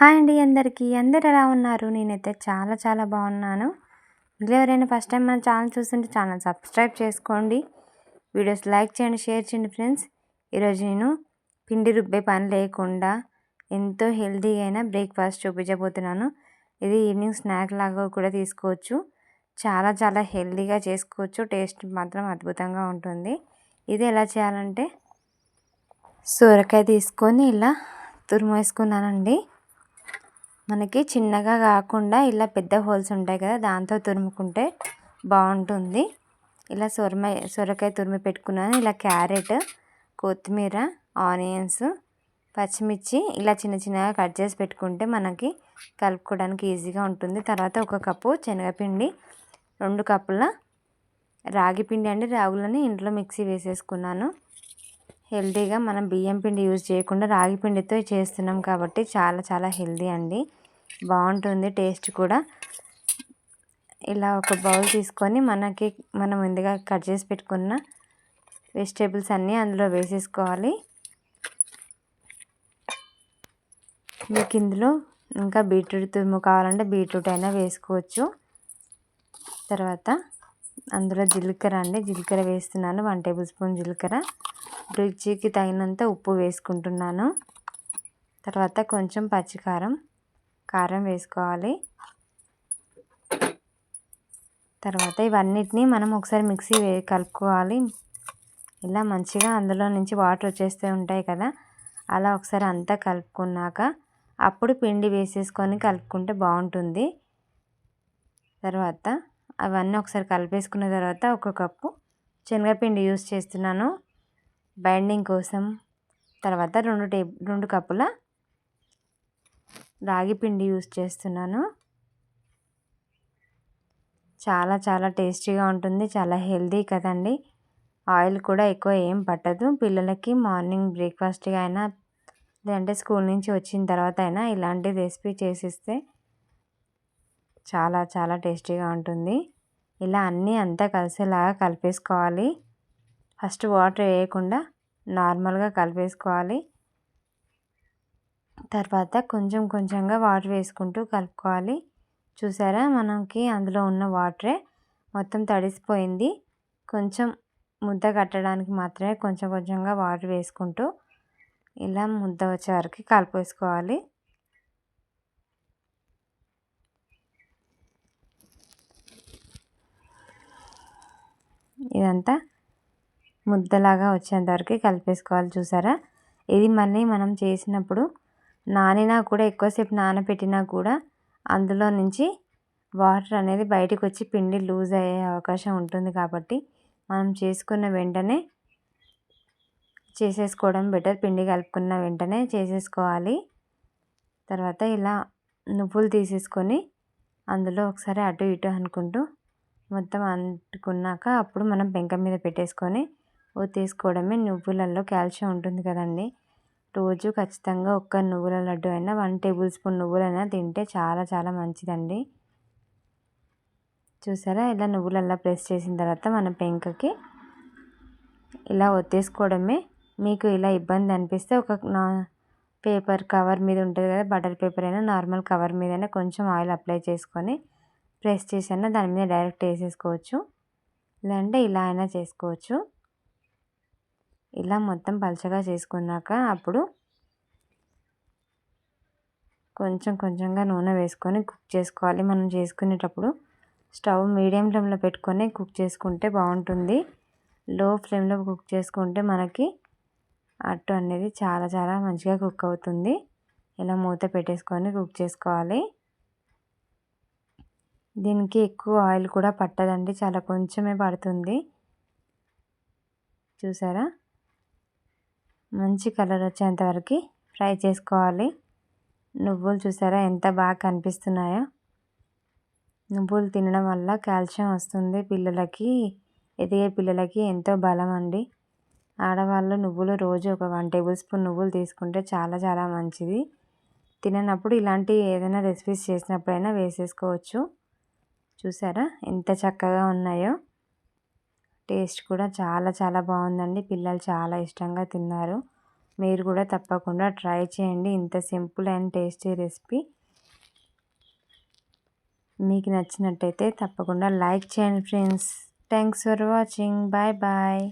Hi అండి అందరికీ. అందరు ఎలా ఉన్నారు? నేనైతే చాలా చాలా బాగున్నాను. మీరు ఎవరైనా ఫస్ట్ టైం మన ఛానల్ చూస్తుంటే ఛానల్ సబ్స్క్రైబ్ చేసుకోండి. వీడియోస్ లైక్ చేయండి షేర్ చేయండి ఫ్రెండ్స్ ఈరోజు నేను పిండి రుబ్బే పని లేకుండా ఎంతో హెల్తీ అయిన బ్రేక్ఫాస్ట్ చూపించబోతున్నాను. ఇది ఈవినింగ్ స్నాక్ లాగా కూడా తీసుకోవచ్చు. చాలా చాలా హెల్తీగా చేసుకోవచ్చు. టేస్ట్ మాత్రం అద్భుతంగా ఉంటుంది. ఇది ఎలా చేయాలంటే సొరకాయ తీసుకొని ఇలా తురుము వేసుకున్నానండి మనకి చిన్నగా కాకుండా ఇలా పెద్ద హోల్స్ ఉంటాయి కదా దాంతో తురుముకుంటే బాగుంటుంది. ఇలా సొరమ సొరకాయ తురిమి పెట్టుకున్నాను. ఇలా క్యారెట్ కొత్తిమీర ఆనియన్స్ పచ్చిమిర్చి ఇలా చిన్న చిన్నగా కట్ చేసి పెట్టుకుంటే మనకి కలుపుకోవడానికి ఈజీగా ఉంటుంది. తర్వాత ఒక కప్పు శనగపిండి రెండు కప్పుల రాగి పిండి అండి. రాగులని ఇంట్లో మిక్సీ వేసేసుకున్నాను. హెల్తీగా మనం బియ్యం పిండి యూజ్ చేయకుండా రాగి పిండితో చేస్తున్నాం కాబట్టి చాలా చాలా హెల్తీ అండి. బాగుంటుంది టేస్ట్ కూడా. ఇలా ఒక బౌల్ తీసుకొని మనకి మనం ముందుగా కట్ చేసి పెట్టుకున్న వెజిటేబుల్స్ అన్నీ అందులో వేసేసుకోవాలి. మీకు ఇందులో ఇంకా బీట్రూట్ తురుము కావాలంటే బీట్రూట్ అయినా వేసుకోవచ్చు. తర్వాత అందులో జీలకర్ర అండి. జీలకర్ర వేస్తున్నాను. వన్ టేబుల్ స్పూన్ జీలకర్ర. రుచికి తగినంత ఉప్పు వేసుకుంటున్నాను. తర్వాత కొంచెం పచ్చికారం. కారం వేసుకోవాలి. తర్వాత ఇవన్నిటిని మనం ఒకసారి మిక్సీ వే కలుపుకోవాలి. ఇలా మంచిగా అందులో నుంచి వాటర్ వచ్చేస్తూ ఉంటాయి కదా అలా ఒకసారి అంతా కలుపుకున్నాక అప్పుడు పిండి వేసేసుకొని కలుపుకుంటే బాగుంటుంది. తర్వాత అవన్నీ ఒకసారి కలిపేసుకున్న తర్వాత ఒక కప్పు శనగపిండి యూస్ చేస్తున్నాను. బైండింగ్ కోసం. తర్వాత రెండు టే రెండు కప్పుల రాగి పిండి యూస్ చేస్తున్నాను. చాలా చాలా టేస్టీగా ఉంటుంది. చాలా హెల్దీ కదండి. ఆయిల్ కూడా ఎక్కువ ఏం పట్టదు. పిల్లలకి మార్నింగ్ బ్రేక్ఫాస్ట్గా అయినా లేదంటే స్కూల్ నుంచి వచ్చిన తర్వాత అయినా ఇలాంటి రెసిపీ చేసిస్తే చాలా చాలా టేస్టీగా ఉంటుంది. ఇలా అన్నీ అంతా కలిసేలాగా కలిపేసుకోవాలి. ఫస్ట్ వాటర్ వేయకుండా నార్మల్గా కలిపేసుకోవాలి. తర్వాత కొంచెం కొంచెంగా వాటర్ వేసుకుంటూ కలుపుకోవాలి. చూసారా? మనకి అందులో ఉన్న వాటరే మొత్తం తడిసిపోయింది. కొంచెం ముద్ద కట్టడానికి మాత్రమే కొంచెం కొంచెంగా వాటర్ వేసుకుంటూ ఇలా ముద్ద వచ్చే వరకు కలిపేసుకోవాలి. ఇదంతా ముద్దలాగా వచ్చేంత వరకు కలిపేసుకోవాలి. చూసారా? ఇది మళ్ళీ మనం చేసినప్పుడు నానినా కూడా ఎక్కువసేపు నానబెట్టినా కూడా అందులో నుంచి వాటర్ అనేది బయటకు వచ్చి పిండి లూజ్ అయ్యే అవకాశం ఉంటుంది కాబట్టి మనం చేసుకున్న వెంటనే చేసేసుకోవడం బెటర్. పిండి కలుపుకున్న వెంటనే చేసేసుకోవాలి. తర్వాత ఇలా నువ్వులు తీసేసుకొని అందులో ఒకసారి అటు ఇటు అనుకుంటూ మొత్తం అంటుకున్నాక అప్పుడు మనం పెంక మీద పెట్టేసుకొని తీసుకోవడమే నువ్వులలో కాల్షియం ఉంటుంది కదండి. రోజు ఖచ్చితంగా ఒక్క నువ్వుల లడ్డు అయినా వన్ టేబుల్ స్పూన్ నువ్వులైనా తింటే చాలా చాలా మంచిదండి. చూసారా? ఇలా నువ్వులల్లా ప్రెస్ చేసిన తర్వాత మన పెంకకి ఇలా ఒత్తేసుకోవడమే. మీకు ఇలా ఇబ్బంది అనిపిస్తే ఒక నా పేపర్ కవర్ మీద ఉంటుంది కదా బటర్ పేపర్ అయినా నార్మల్ కవర్ మీదైనా కొంచెం ఆయిల్ అప్లై చేసుకొని ప్రెస్ చేసైనా దాని మీద డైరెక్ట్ వేసేసుకోవచ్చు. లేదంటే ఇలా అయినా చేసుకోవచ్చు. ఇలా మొత్తం పలచగా చేసుకున్నాక అప్పుడు కొంచెం కొంచెంగా నూనె వేసుకొని కుక్ చేసుకోవాలి. మనం చేసుకునేటప్పుడు స్టవ్ మీడియం ఫ్లేమ్లో పెట్టుకొని కుక్ చేసుకుంటే బాగుంటుంది. లో ఫ్లేమ్లో కుక్ చేసుకుంటే మనకి అట్టు అనేది చాలా చాలా మంచిగా కుక్ అవుతుంది. ఇలా మూత పెట్టేసుకొని కుక్ చేసుకోవాలి. దీనికి ఎక్కువ ఆయిల్ కూడా పట్టదండి చాలా కొంచెమే పడుతుంది. చూసారా? మంచి కలర్ వచ్చేంత వరకు ఫ్రై చేసుకోవాలి. నువ్వులు చూసారా ఎంత బాగా కనిపిస్తున్నాయో. నువ్వులు తినడం వల్ల కాల్షియం వస్తుంది పిల్లలకి ఎదిగే పిల్లలకి ఎంతో బలం అండి. ఆడవాళ్ళు నువ్వులు రోజు ఒక వన్ టేబుల్ స్పూన్ నువ్వులు తీసుకుంటే చాలా చాలా మంచిది. తిననప్పుడు ఇలాంటి ఏదైనా రెసిపీస్ చేసినప్పుడైనా వేసేసుకోవచ్చు. చూసారా ఎంత చక్కగా ఉన్నాయో. టేస్ట్ కూడా చాలా చాలా బాగుందండి. పిల్లలు చాలా ఇష్టంగా తిన్నారు. మీరు కూడా తప్పకుండా ట్రై చేయండి. ఇంత సింపుల్ అండ్ టేస్టీ రెసిపీ. మీకు నచ్చినట్టయితే తప్పకుండా లైక్ చేయండి friends. Thanks for watching. Bye bye.